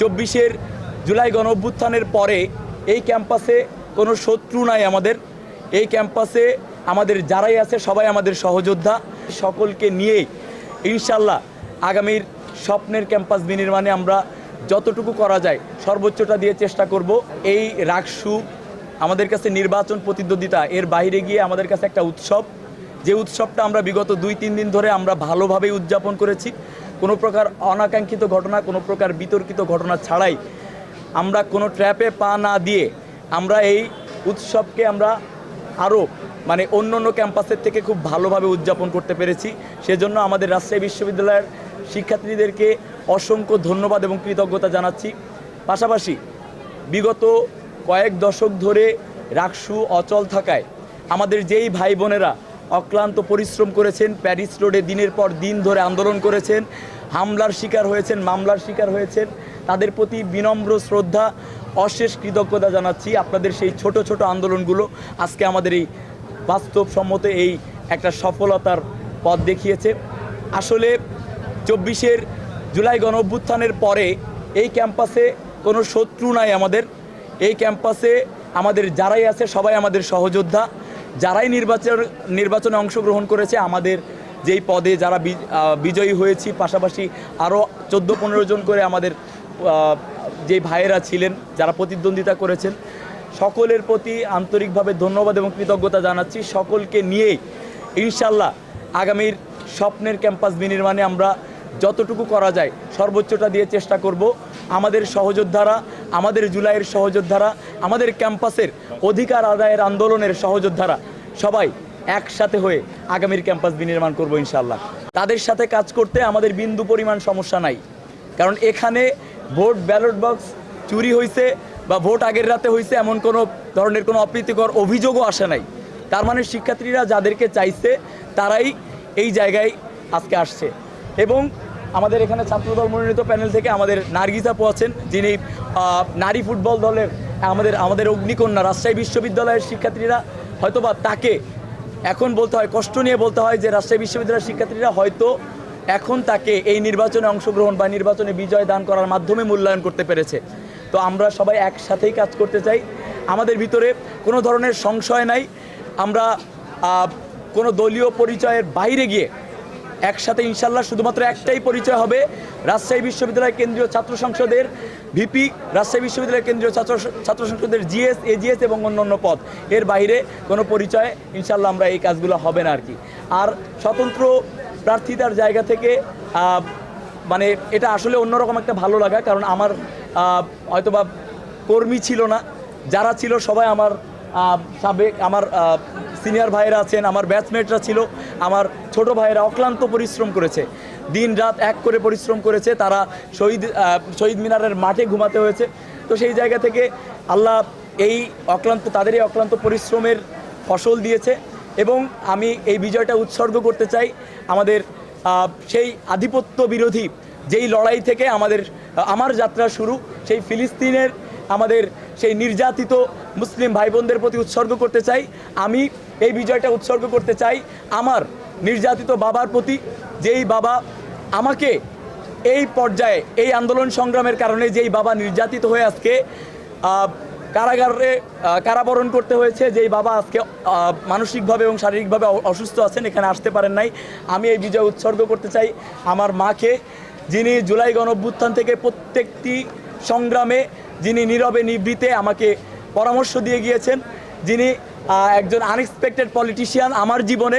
চব্বিশের জুলাই গণ অভ্যুত্থানের পরে এই ক্যাম্পাসে কোনো শত্রু নাই আমাদের। এই ক্যাম্পাসে আমাদের যারাই আছে সবাই আমাদের সহযোদ্ধা। সকলকে নিয়েই ইনশাল্লাহ আগামীর স্বপ্নের ক্যাম্পাস বিনির্মাণে আমরা যতটুকু করা যায় সর্বোচ্চটা দিয়ে চেষ্টা করব। এই রাকসু আমাদের কাছে নির্বাচন প্রতিদ্বন্দ্বিতা, এর বাইরে গিয়ে আমাদের কাছে একটা উৎসব। যে উৎসবটা আমরা বিগত দুই, তিন দিন ধরে আমরা ভালোভাবেই উদযাপন করেছি। কোনো প্রকার অনাকাঙ্ক্ষিত ঘটনা, কোনো প্রকার বিতর্কিত ঘটনা ছাড়াই আমরা কোনো ট্র্যাপে পা না দিয়ে আমরা এই উৎসবকে আমরা আরও মানে অন্য অন্য ক্যাম্পাসের থেকে খুব ভালোভাবে উদযাপন করতে পেরেছি। সেজন্য আমাদের রাজশাহী বিশ্ববিদ্যালয়ের শিক্ষার্থীদেরকে অসংখ্য ধন্যবাদ এবং কৃতজ্ঞতা জানাচ্ছি। পাশাপাশি বিগত কয়েক দশক ধরে রাকসু অচল থাকায় আমাদের যেই ভাই বোনেরা অক্লান্ত পরিশ্রম করেছেন, প্যারিস রোডে দিনের পর দিন ধরে আন্দোলন করেছেন, হামলার শিকার হয়েছেন, মামলার শিকার হয়েছেন। তাদের প্রতি বিনম্র শ্রদ্ধা, অশেষ কৃতজ্ঞতা জানাচ্ছি আপনাদের সেই ছোট ছোট আন্দোলনগুলো। আজকে আমাদের এই বাস্তবসম্মত এই একটা সফলতার পথ দেখিয়েছে। আসলে চব্বিশের জুলাই গণ অভ্যুত্থানের পরে এই ক্যাম্পাসে কোনো শত্রু নাই আমাদের। এই ক্যাম্পাসে আমাদের যারাই আছে সবাই আমাদের সহযোদ্ধা। যারাই নির্বাচন নির্বাচনে অংশগ্রহণ করেছে, আমাদের যেই পদে যারা বিজয়ী হয়েছি, পাশাপাশি আরও চোদ্দ পনেরো জন করে আমাদের যে ভাইয়েরা ছিলেন, যারা প্রতিদ্বন্দ্বিতা করেছেন, সকলের প্রতি আন্তরিকভাবে ধন্যবাদ এবং কৃতজ্ঞতা জানাচ্ছি। সকলকে নিয়েই ইনশাল্লাহ আগামীর স্বপ্নের ক্যাম্পাস বিনির্মাণে আমরা যতটুকু করা যায় সর্বোচ্চটা দিয়ে চেষ্টা করব। আমাদের সহযোদ্ধারা, আমাদের জুলাইয়ের সহযোদ্ধারা, আমাদের ক্যাম্পাসের অধিকার আদায়ের আন্দোলনের সহযোদ্ধারা সবাই একসাথে হয়ে আগামীর ক্যাম্পাস বিনির্মাণ করব ইনশাল্লাহ তাদের সাথে কাজ করতে আমাদের বিন্দু পরিমাণ সমস্যা নাই। কারণ এখানে ভোট ব্যালট বক্স চুরি হয়েছে বা ভোট আগের রাতে হয়েছে এমন কোনো ধরনের কোনো অপ্রীতিকর অভিযোগও আসে নাই। তার মানে শিক্ষার্থীরা যাদেরকে চাইছে তারাই এই জায়গায় আজকে আসছে। এবং আমাদের এখানে ছাত্রদল মনোনীত প্যানেল থেকে আমাদের নার্গিস আপু আছেন যিনি নারী ফুটবল দলের আমাদের আমাদের অগ্নিকন্যা, রাজশাহী বিশ্ববিদ্যালয়ের শিক্ষার্থীরা। হয়তোবা তাকে এখন বলতে হয়, কষ্ট নিয়ে বলতে হয় যে রাজশাহী বিশ্ববিদ্যালয়ের শিক্ষার্থীরা হয়তো এখন তাকে এই নির্বাচনে অংশগ্রহণ বা নির্বাচনে বিজয় দান করার মাধ্যমে মূল্যায়ন করতে পেরেছে। তো আমরা সবাই একসাথেই কাজ করতে চাই। আমাদের ভিতরে কোনো ধরনের সংশয় নাই। আমরা কোনো দলীয় পরিচয়ের বাইরে গিয়ে একসাথে ইনশাল্লাহ শুধুমাত্র একটাই পরিচয় হবে রাজশাহী বিশ্ববিদ্যালয় কেন্দ্রীয় ছাত্র সংসদের ভিপি, রাজশাহী বিশ্ববিদ্যালয় কেন্দ্রীয় ছাত্র ছাত্র সংসদের জিএস, এজিএস এবং অন্যান্য পদ। এর বাইরে কোনো পরিচয় ইনশাল্লাহ আমরা এই কাজগুলো হবে না আর কি। আর স্বতন্ত্র প্রার্থিতার জায়গা থেকে মানে এটা আসলে অন্যরকম একটা ভালো লাগা কারণ আমার হয়তোবা কর্মী ছিল না। যারা ছিল সবাই আমার সাবেক, আমার সিনিয়র ভাইয়েরা আছেন, আমার ব্যাচমেটরা ছিল, আমার ছোট ভাইয়েরা অক্লান্ত পরিশ্রম করেছে। দিন রাত এক করে পরিশ্রম করেছে, তারা শহীদ শহীদ মিনারের মাঠে ঘুমাতে হয়েছে। তো সেই জায়গা থেকে আল্লাহ এই অক্লান্ত, তাদের এই অক্লান্ত পরিশ্রমের ফসল দিয়েছে এবং আমি এই বিজয়টা উৎসর্গ করতে চাই আমাদের সেই আধিপত্য বিরোধী, যেই লড়াই থেকে আমাদের আমার যাত্রা শুরু, সেই ফিলিস্তিনের আমাদের সেই নির্যাতিত মুসলিম ভাই বোনদের প্রতি উৎসর্গ করতে চাই। আমি এই বিজয়টা উৎসর্গ করতে চাই আমার নির্যাতিত বাবার প্রতি। যেই বাবা আমাকে এই পর্যায়ে, এই আন্দোলন সংগ্রামের কারণে যেই বাবা নির্যাতিত হয়ে আজকে কারাগারে কারাবরণ করতে হয়েছে, যেই বাবা আজকে মানসিকভাবে এবং শারীরিকভাবে অসুস্থ আছেন, এখানে আসতে পারেন নাই। আমি এই বিজয় উৎসর্গ করতে চাই আমার মাকে, যিনি জুলাই গণ থেকে প্রত্যেকটি সংগ্রামে যিনি নীরবে নিবৃতে আমাকে পরামর্শ দিয়ে গিয়েছেন, যিনি একজন আনএক্সপেক্টেড পলিটিশিয়ান আমার জীবনে,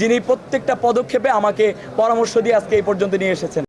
যিনি প্রত্যেকটা পদক্ষেপে আমাকে পরামর্শ দিয়ে আজকে এই পর্যন্ত নিয়ে এসেছেন।